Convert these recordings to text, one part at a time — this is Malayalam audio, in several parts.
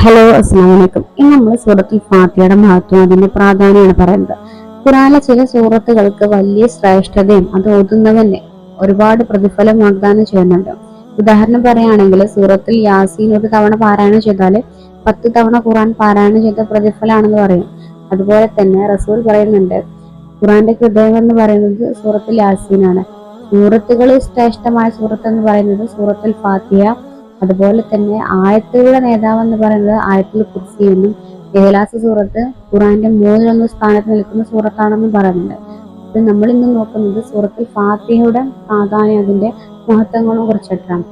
ഹലോ അസ്സാം വലൈക്കും ഇന്ന് നമ്മൾ സൂറത്തുൽ ഫാത്തിയുടെ മഹത്വം അതിന്റെ പ്രാധാന്യമാണ് പറയുന്നത്. ഖുറാനിലെ ചില സൂറത്തുകൾക്ക് വലിയ ശ്രേഷ്ഠതയും അത് ഓതുന്നവന് ഒരുപാട് പ്രതിഫലം വാഗ്ദാനം ചെയ്യുന്നുണ്ട്. ഉദാഹരണം പറയുകയാണെങ്കിൽ സൂറത്തിൽ യാസീൻ ഒരു തവണ പാരായണം ചെയ്താൽ പത്ത് തവണ ഖുറാൻ പാരായണം ചെയ്ത പ്രതിഫലമാണെന്ന് പറയും. അതുപോലെ തന്നെ റസൂൽ പറയുന്നുണ്ട് ഖുറാന്റെ ഹൃദയം എന്ന് പറയുന്നത് സൂറത്തിൽ യാസീനാണ്. സൂറത്തുകളിൽ ശ്രേഷ്ഠമായ സൂറത്ത് എന്ന് പറയുന്നത് സൂറത്തുൽ ഫാത്തിയ അതുപോലെ തന്നെ ആയത്തുകളുടെ നേതാവ് എന്ന് പറയുന്നത് ആയത്തുൽ കുർസി എന്നും ഏലാസ് സൂറത്ത് ഖുറാന്റെ മൂന്നിലൊന്ന് സ്ഥാനത്ത് നിൽക്കുന്ന സൂറത്താണെന്നും പറയുന്നുണ്ട്. ഇത് നമ്മൾ ഇന്ന് നോക്കുന്നത് സൂറത്തിൽ ഫാത്തിഹയുടെ പ്രാധാന്യം അതിന്റെ മഹത്വങ്ങളും കുറിച്ചിട്ടാണ്.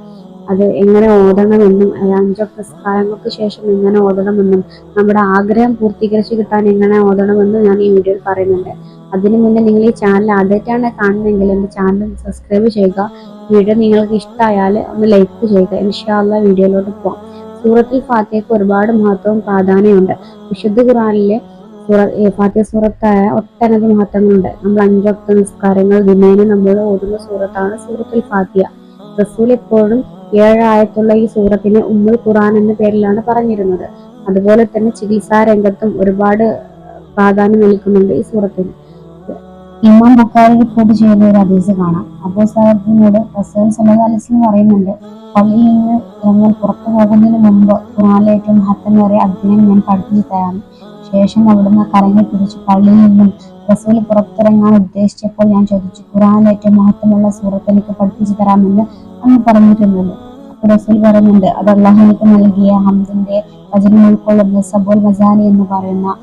അത് എങ്ങനെ ഓതണമെന്നും അഞ്ചൊക്കെ നിസ്കാരങ്ങൾക്ക് ശേഷം എങ്ങനെ ഓതണമെന്നും നമ്മുടെ ആഗ്രഹം പൂർത്തീകരിച്ച് കിട്ടാൻ എങ്ങനെ ഓതണമെന്നും ഞാൻ ഈ വീഡിയോയിൽ പറയുന്നുണ്ട്. അതിനു മുന്നേ നിങ്ങൾ ഈ ചാനൽ ആദ്യമായിട്ടാണ് കാണുന്നതെങ്കിൽ എന്റെ ചാനൽ സബ്സ്ക്രൈബ് ചെയ്യുക. വീഡിയോ നിങ്ങൾക്ക് ഇഷ്ടമായാൽ ഒന്ന് ലൈക്ക് ചെയ്യുക. ഇൻഷാല്ല വീഡിയോയിലോട്ട് പോകാം സൂറത്തിൽ ഫാത്തിഹയ്ക്ക് ഒരുപാട് മഹത്വവും പ്രാധാന്യമുണ്ട് വിശുദ്ധ ഖുറാനിലെ സൂറ ഏ, ഫാത്തിഹ സൂറത്തായ ഒട്ടനവധി മഹത്വങ്ങളുണ്ട്. നമ്മൾ അഞ്ചൊക്കെ നിസ്കാരങ്ങൾ ദിനേന നമ്മൾ ഓടുന്ന സൂറത്താണ് സൂറത്തുൽ ഫാത്തിഹ. റസൂൽ എപ്പോഴും ഏഴായത്തുള്ള ഈ സൂറത്തിനെ ഉമ്മുൽ ഖുറാൻ എന്ന പേരിലാണ് പറഞ്ഞിരുന്നത്. അതുപോലെ തന്നെ ചികിത്സാ രംഗത്തും ഒരുപാട് പ്രാധാന്യം നൽകുന്നുണ്ട് ഈ സൂറത്തിന്. ഇമാം ബുഖാരി റിപ്പോർട്ട് ചെയ്യുന്ന ഒരു ഹദീസ് കാണാം. അബൂ സാഹിബിനോട് റസൂൽ സല്ലല്ലാഹു അലൈഹി പറയുന്നുണ്ട്. പള്ളിയിൽ നിന്ന് ഞങ്ങൾ പുറത്തു പോകുന്നതിന് മുമ്പ് ഖുർആനിലെ ഏറ്റവും വരെ അധ്യയനം ഞാൻ പഠിപ്പിച്ചു തരാം ശേഷം അവിടുന്ന് കരങ്ങി പിടിച്ച് പള്ളിയിൽ നിന്നും റസൂൽ പുറത്തിറങ്ങാൻ ഉദ്ദേശിച്ചപ്പോൾ ഞാൻ ചോദിച്ചു ഖുർആനിലെ ഏറ്റവും മഹത്വമുള്ള സൂറത്ത് എനിക്ക് പഠിപ്പിച്ചു തരാമെന്ന് അന്ന് പറഞ്ഞിരുന്നത് അപ്പോൾ റസൂൽ പറയുന്നുണ്ട് അത് അള്ളാഹു എനിക്ക് നൽകിയ ഹംദിന്റെ വചനം ഉൾക്കൊള്ളുന്ന സബോൽ മസാനി എന്ന് പറയുന്ന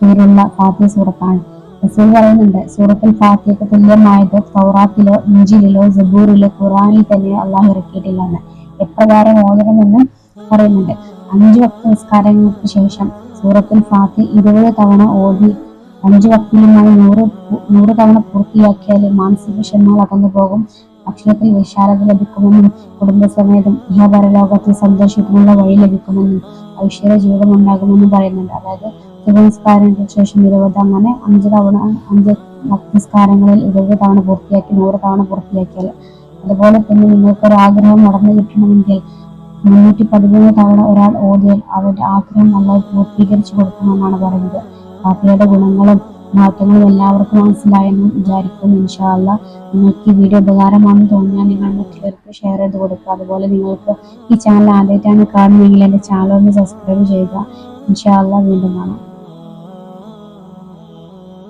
പേരുള്ള ഫാത്തി സൂറത്താണ്. റസൂൽ പറയുന്നുണ്ട് സൂറത്തുൽ ഫാത്തിഹയ്ക്ക് തുല്യമായത് തൗറാത്തിലോ ഇഞ്ചിലിലോ ജബൂറിലോ ഖുറാനിൽ തന്നെ അള്ളാഹു ഇറക്കിയിട്ടില്ലെന്ന്. എപ്രകാരം ഓതണമെന്ന് പറയുന്നുണ്ട്. അഞ്ചു വക്ത നിസ്കാരങ്ങൾക്ക് ശേഷം സൂറത്തുൽ ഫാത്തി ഇരുപത് തവണ ഓടി അഞ്ചു വക്തിലുമായി നൂറ് നൂറ് തവണ പൂർത്തിയാക്കിയാൽ മാനസിക ക്ഷമ അകന്നു പോകും ഭക്ഷണത്തിൽ വിശാലത ലഭിക്കുമെന്നും കുടുംബസമേതം ഇഹപരലോകത്തിൽ സന്തോഷത്തിനുള്ള വഴി ലഭിക്കുമെന്നും ഐശ്വര്യ ജീവിതം ഉണ്ടാകുമെന്നും പറയുന്നുണ്ട്. അതായത് സുബനസ്കാരങ്ങൾക്ക് ശേഷം ഇരുപത് അങ്ങനെ അഞ്ച് തവണ അഞ്ച് നിസ്കാരങ്ങളിൽ ഇരുപത് തവണ പൂർത്തിയാക്കി നൂറ് തവണ പൂർത്തിയാക്കിയാൽ. അതുപോലെ തന്നെ നിങ്ങൾക്കൊരു ആഗ്രഹം നടന്നു കിട്ടണമെങ്കിൽ മുന്നൂറ്റി പതിമൂന്ന് തവണ ഒരാൾ ഓതിയാൽ അവരുടെ ആഗ്രഹം നന്നായി പൂർത്തീകരിച്ചു കൊടുക്കുമെന്നാണ് പറയുന്നത്. ഫാത്തിഹയുടെ ഗുണങ്ങളും മാറ്റങ്ങളും എല്ലാവർക്കും മനസ്സിലായെന്ന് വിചാരിക്കുന്നു. ഇൻഷാല്ല നിങ്ങൾക്ക് ഈ വീഡിയോ ഉപകാരമാണെന്ന് തോന്നിയാൽ നിങ്ങൾ മറ്റുള്ളവർക്ക് ഷെയർ ചെയ്ത് കൊടുക്കുക. അതുപോലെ നിങ്ങൾക്ക് ഈ ചാനൽ ആദ്യമായിട്ടാണ് കാണുന്നതെങ്കിൽ എന്റെ ചാനൽ ഒന്ന് സബ്സ്ക്രൈബ് ചെയ്യുക. ഇൻഷാല്ല വീണ്ടും കാണാം.